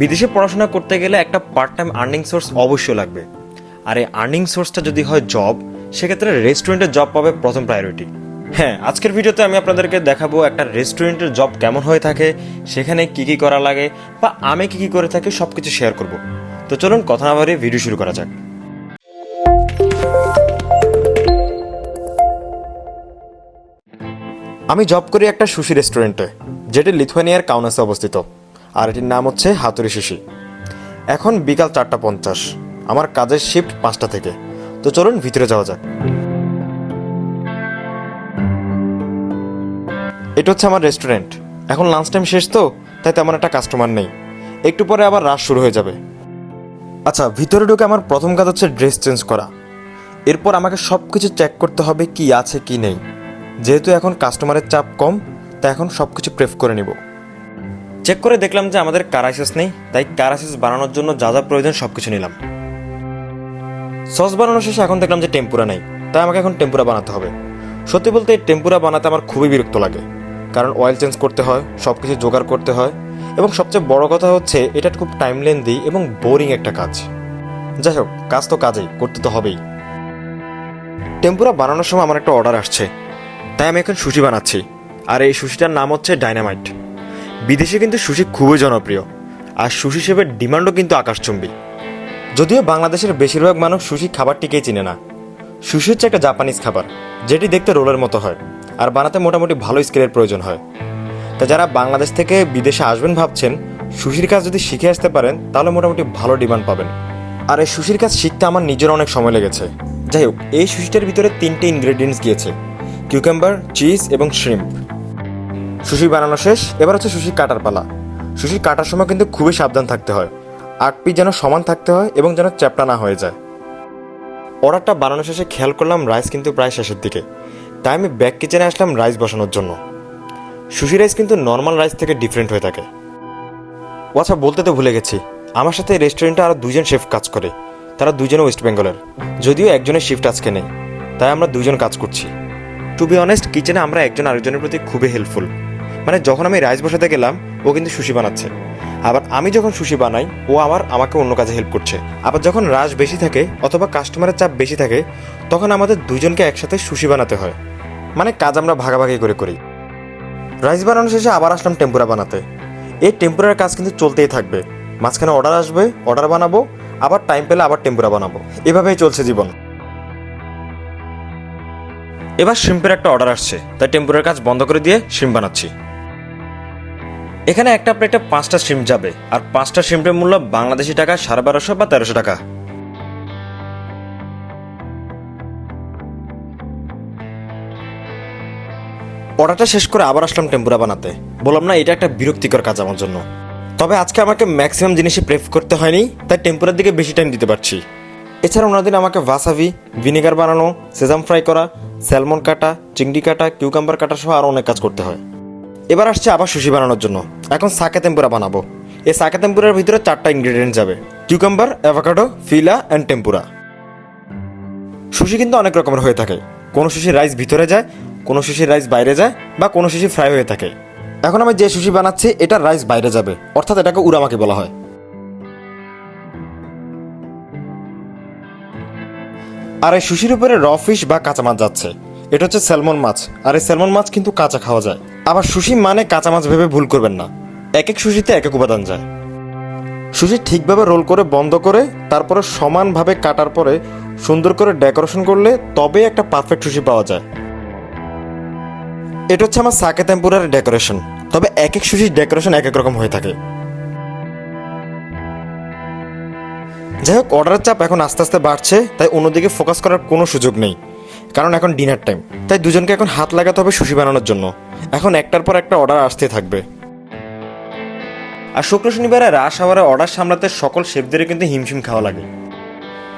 বিদেশে পড়াশোনা করতে গেলে একটা পার্ট টাইম আর্নিং সোর্স অবশ্যই লাগবে। আর এই আর্নিং সোর্সটা যদি হয় জব সেক্ষেত্রে রেস্টুরেন্টের জব পাবে প্রথম প্রায়োরিটি হ্যাঁ আজকের ভিডিওতে আমি আপনাদেরকে দেখাবো একটা রেস্টুরেন্টের জব কেমন হয়ে থাকে, সেখানে কি কি করা লাগে, বা আমি কি কি করে থাকি সব কিছু শেয়ার করব। তো চলুন কথা না বাড়িয়ে ভিডিও শুরু করা যাক। আমি জব করি একটা সুশি রেস্টুরেন্টে যেটি লিথুয়ানিয়ার কাউনাসে অবস্থিত। আর এটির নাম হচ্ছে হাতুরি সুশি এখন বিকাল চারটা পঞ্চাশ। আমার কাজের শিফট পাঁচটা থেকে। তো চলুন ভিতরে যাওয়া যাক। এটা হচ্ছে আমার রেস্টুরেন্ট এখন লাঞ্চ টাইম শেষ তো তাই তেমন একটা কাস্টমার নেই। একটু পরে আবার রাশ শুরু হয়ে যাবে। আচ্ছা ভিতরে ঢুকে আমার প্রথম কাজ হচ্ছে ড্রেস চেঞ্জ করা। এরপর আমাকে সব কিছু চেক করতে হবে কি আছে, কি নেই। যেহেতু এখন কাস্টমারের চাপ কম, তাই এখন সব কিছু প্রেফ করে নিব। চেক করে দেখলাম যে আমাদের কারাইসিস নেই, তাই কারাইসিস বানানোর জন্য যা যা প্রয়োজন সব কিছু নিলাম। সস বানানো শেষে এখন দেখলাম যে টেম্পুরা নেই, তাই আমাকে এখন টেম্পুরা বানাতে হবে। সত্যি বলতে এই টেম্পুরা বানাতে আমার খুবই বিরক্ত লাগে, কারণ অয়েল চেঞ্জ করতে হয় সব কিছু জোগাড় করতে হয়, এবং সবচেয়ে বড় কথা হচ্ছে এটা খুব টাইম লেন্দি এবং বোরিং একটা কাজ। যাই হোক, কাজ তো কাজেই, করতে তো হবেই। টেম্পুরা বানানোর সময় আমার একটা অর্ডার আসছে, তাই আমি এখন সুশি বানাচ্ছি, আর এই সুশিটার নাম হচ্ছে ডাইনামাইট বিদেশে কিন্তু সুশি খুবই জনপ্রিয়। আর সুশি শেপের ডিমান্ডও কিন্তু আকাশচুম্বী। যদিও বাংলাদেশের বেশিরভাগ মানুষ সুশি খাবারটিকেই চিনে না। সুশি হচ্ছে একটা জাপানিজ খাবার, যেটি দেখতে রোলের মতো হয়, আর বানাতে মোটামুটি ভালো স্কেলের প্রয়োজন হয়। তা যারা বাংলাদেশ থেকে বিদেশে আসবেন ভাবছেন, সুশির কাজ যদি শিখে আসতে পারেন, তাহলে মোটামুটি ভালো ডিমান্ড পাবেন। আর এই সুশির কাজ শিখতে আমার নিজের অনেক সময় লেগেছে। যাই হোক, এই সুশিটার ভিতরে তিনটে ইনগ্রেডিয়েন্টস গিয়েছে কিউকাম্বার চিজ এবং শ্রিম্প সুশি বানানো শেষ, এবার হচ্ছে সুশি কাটার পালা। সুশি কাটার সময় কিন্তু খুবই সাবধান থাকতে হয়। আট পিস যেন সমান থাকতে হয় এবং যেন চ্যাপটা না হয়ে যায়। অর্ডারটা বানানো শেষে খেয়াল করলাম রাইস কিন্তু প্রায় শেষের দিকে। তাই আমি ব্যাক কিচেনে আসলাম রাইস বসানোর জন্য। সুশি রাইস কিন্তু নর্মাল রাইস থেকে ডিফারেন্ট হয়ে থাকে। ও আচ্ছা বলতে তো ভুলে গেছি। আমার সাথে রেস্টুরেন্টে আরও দুজন শেফ কাজ করে। তারা দুজনে ওয়েস্ট বেঙ্গলের। যদিও একজনের শিফট আজকে নেই। তাই আমরা দুজন কাজ করছি। টু বি অনেস্ট কিচেনে আমরা একজন আরেকজনের প্রতি খুবই হেল্পফুল মানে যখন আমি রাইস বসাতে গেলাম, ও কিন্তু সুশি বানাচ্ছে। আবার আমি যখন সুশি বানাই, ও আবার আমাকে অন্য কাজে হেল্প করছে। আবার যখন রাশ বেশি থাকে, অথবা কাস্টমারের চাপ বেশি থাকে, তখন আমাদের দুজনকে একসাথে সুশি বানাতে হয়। মানে কাজ আমরা ভাগাভাগি করে করি। রাইস বানানো শেষে আবার আসলাম টেম্পুরা বানাতে। এই টেম্পুরার কাজ কিন্তু চলতেই থাকবে। মাঝখানে অর্ডার আসবে অর্ডার বানাবো, আবার টাইম পেলে আবার টেম্পুরা বানাবো। এভাবেই চলছে জীবন। এবার শিম্পের একটা অর্ডার আসছে, তাই টেম্পুরার কাজ বন্ধ করে দিয়ে শ্রিম বানাচ্ছি। এখানে একটা প্লেটে পাঁচটা শ্রিম যাবে, আর পাঁচটা শ্রিম্পের মূল্য বাংলাদেশি টাকা সাড়ে বারোশো বা তেরোশো টাকা। অর্ডারটা শেষ করে আবার আসলাম টেম্পুরা বানাতে। বললাম, না, এটা একটা বিরক্তিকর কাজ আমার জন্য। তবে আজকে আমাকে ম্যাক্সিমাম জিনিসই প্রেফ করতে হয়নি, তাই টেম্পুরার দিকে বেশি টাইম দিতে পারছি। এছাড়া ওনাদিন আমাকে ভাসাভি ভিনেগার বানানো সেজাম ফ্রাই করা স্যালমন কাটা, চিংড়ি কাটা কিউকাম্বার কাটা সহ আরও অনেক কাজ করতে হয়। এবার আসছে আবার সুশি বানানোর জন্য। এখন সাকে টেম্পুরা বানাবো। এই সাকে টেম্পুরার ভিতরে চারটা ইনগ্রেডিয়েন্ট যাবে। কিউকাম্বার অ্যাভাকাডো ফিলা অ্যান্ড টেম্পুরা সুশি কিন্তু অনেক রকমের হয়ে থাকে। কোনো সুশি রাইস ভিতরে যায়, কোনো সুশি রাইস বাইরে যায় বা কোনো সুশি ফ্রাই হয়ে থাকে। এখন আমি যে সুশি বানাচ্ছি, এটা রাইস বাইরে যাবে। অর্থাৎ এটাকে উরামাকি বলা হয়। আর এই সুশির উপরে র ফিশ বা কাঁচা মাছ যাচ্ছে। এটা হচ্ছে স্যালমন মাছ। আর এই স্যালমন মাছ কিন্তু কাঁচা খাওয়া যায়। আবার সুশি মানে কাঁচা মাছ ভেবে ভুল করবেন না। এক এক সুশিতে এক এক উপাদান যায়। সুশি ঠিকভাবে রোল করে, বন্ধ করে, তারপরে সমানভাবে কাটার পরে সুন্দর করে ডেকোরেশন করলে তবে একটা পারফেক্ট সুশি পাওয়া যায়। এটা হচ্ছে আমার সাকে ডেকোরেশন। তবে এক এক সুশির ডেকোরেশন এক এক রকম হয়ে থাকে। যাই হোক, অর্ডারের চাপ এখন আস্তে আস্তে বাড়ছে, তাই অন্যদিকে ফোকাস করার কোনো সুযোগ নেই। কারণ এখন ডিনার টাইম। তাই দুজনকে এখন হাত লাগাতে হবে সুশি বানানোর জন্য। এখন একটার পর একটা অর্ডার আসতে থাকবে। আর শুক্র শনিবারে রাশ আওয়ারে অর্ডার সামলাতে সকল শেফদেরই কিন্তু হিমশিম খাওয়া লাগে।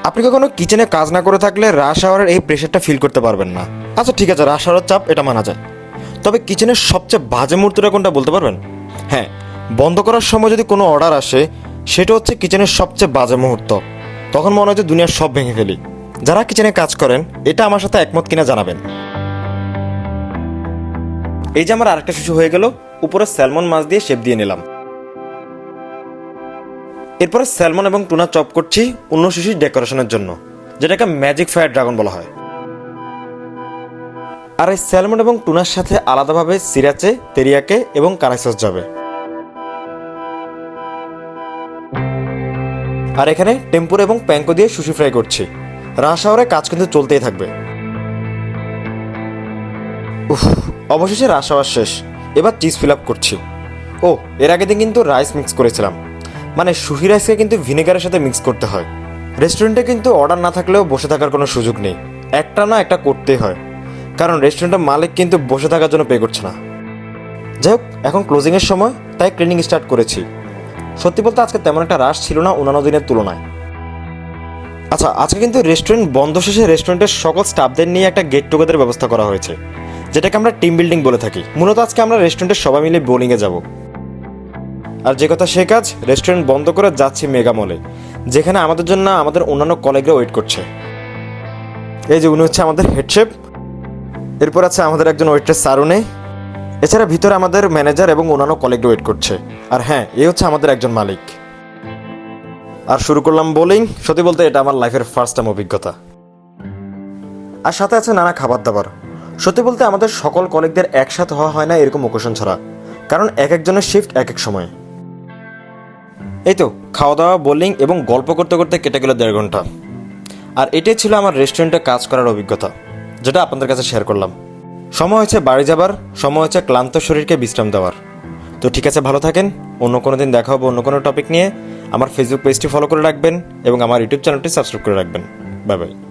আপনি কখনো কিচেনে কাজ না করে থাকলে রাশ আওয়ারের এই প্রেশারটা ফিল করতে পারবেন না। আচ্ছা ঠিক আছে রাশ আওয়ারের চাপ এটা মানা যায়। তবে কিচেনের সবচেয়ে বাজে মুহূর্তটা কোনটা বলতে পারবেন? হ্যাঁ বন্ধ করার সময় যদি কোনো অর্ডার আসে, সেটা হচ্ছে কিচেনের সবচেয়ে বাজে মুহূর্ত। তখন মনে হয় যে দুনিয়ার সব ভেঙে ফেলি। যারা কিচেনে কাজ করেন, এটা আমার সাথে একমত কিনা জানাবেন। এই যে আমার আরেকটা শিশু হয়ে গেল, উপরে স্যালমন মাছ দিয়ে শেপ দিয়ে নিলাম। এরপরে স্যালমন এবং টুনা চপ করছি অন্য শিশুর ডেকোরেশনের জন্য, যেটাকে ম্যাজিক ফায়ার ড্রাগন বলা হয়। আর এই স্যালমন এবং টুনার সাথে আলাদাভাবে সিরাচে, তেরিয়াকে এবং কারাই সস যাবে। আর এখানে টেম্পুর এবং প্যাঙ্কো দিয়ে সুশি ফ্রাই করছি। রাশ আওয়ারে কাজ কিন্তু চলতেই থাকবে। উফ, অবশেষে রাশ আওয়ার শেষ। এবার চিজ ফিল আপ করছি। ও, এর আগে দিন কিন্তু রাইস মিক্স করেছিলাম। মানে সুহি রাইসকে কিন্তু ভিনেগারের সাথে মিক্স করতে হয়। রেস্টুরেন্টে কিন্তু অর্ডার না থাকলেও বসে থাকার কোনো সুযোগ নেই। একটা না একটা করতেই হয়। কারণ রেস্টুরেন্টের মালিক কিন্তু বসে থাকার জন্য পে করছে না। যাই হোক, এখন ক্লোজিংয়ের সময়, তাই ক্লিনিং স্টার্ট করেছি। সত্যি বলতে আজকে তেমন একটা রাশ ছিল না অন্যান্য দিনের তুলনায়। আচ্ছা আজকে কিন্তু রেস্টুরেন্ট বন্ধ শেষে রেস্টুরেন্টের সকল স্টাফদের নিয়ে একটা গেট টুগেদার ব্যবস্থা করা হয়েছে। যেটাকে আমরা টিম বিল্ডিং বলে থাকি। মূলত আজকে আমরা রেস্টুরেন্টের সবাই মিলে বোলিংয়ে যাব। আর যে কথা সে কাজ রেস্টুরেন্ট বন্ধ করে যাচ্ছি মেগা মলে যেখানে আমাদের জন্য আমাদের অন্যান্য কলেগরা ওয়েট করছে। এই যে উনি হচ্ছে আমাদের হেডশেপ এরপর আছে আমাদের একজন ওয়েট্রেস সারুনে এছাড়া ভিতরে আমাদের ম্যানেজার এবং অন্যান্য কলেগরা ওয়েট করছে। আর হ্যাঁ এ হচ্ছে আমাদের একজন মালিক। আর শুরু করলাম বোলিং সত্যি বলতে এটা আমার লাইফের ফার্স্ট টাইম অভিজ্ঞতা। আর সাথে আছে নানা খাবার দাবার। সত্যি বলতে আমাদের সকল কলিগদের একসাথে হওয়া হয় না এরকম ওকেশন ছাড়া। কারণ এক একজনের শিফট এক এক সময়। এই তো খাওয়া দাওয়া বোলিং এবং গল্প করতে করতে কেটে গেল দেড় ঘণ্টা। আর এটাই ছিল আমার রেস্টুরেন্টে কাজ করার অভিজ্ঞতা, যেটা আপনাদের কাছে শেয়ার করলাম। সময় হয়েছে বাড়ি যাবার, সময় হচ্ছে ক্লান্ত শরীরকে বিশ্রাম দেওয়ার। তো ঠিক আছে, ভালো থাকেন, অন্য কোনো দিন দেখা হবে অন্য কোনো টপিক নিয়ে। আমার ফেসবুক পেজটি ফলো করে রাখবেন এবং আমার ইউটিউব চ্যানেলটি সাবস্ক্রাইব করে রাখবেন। Bye bye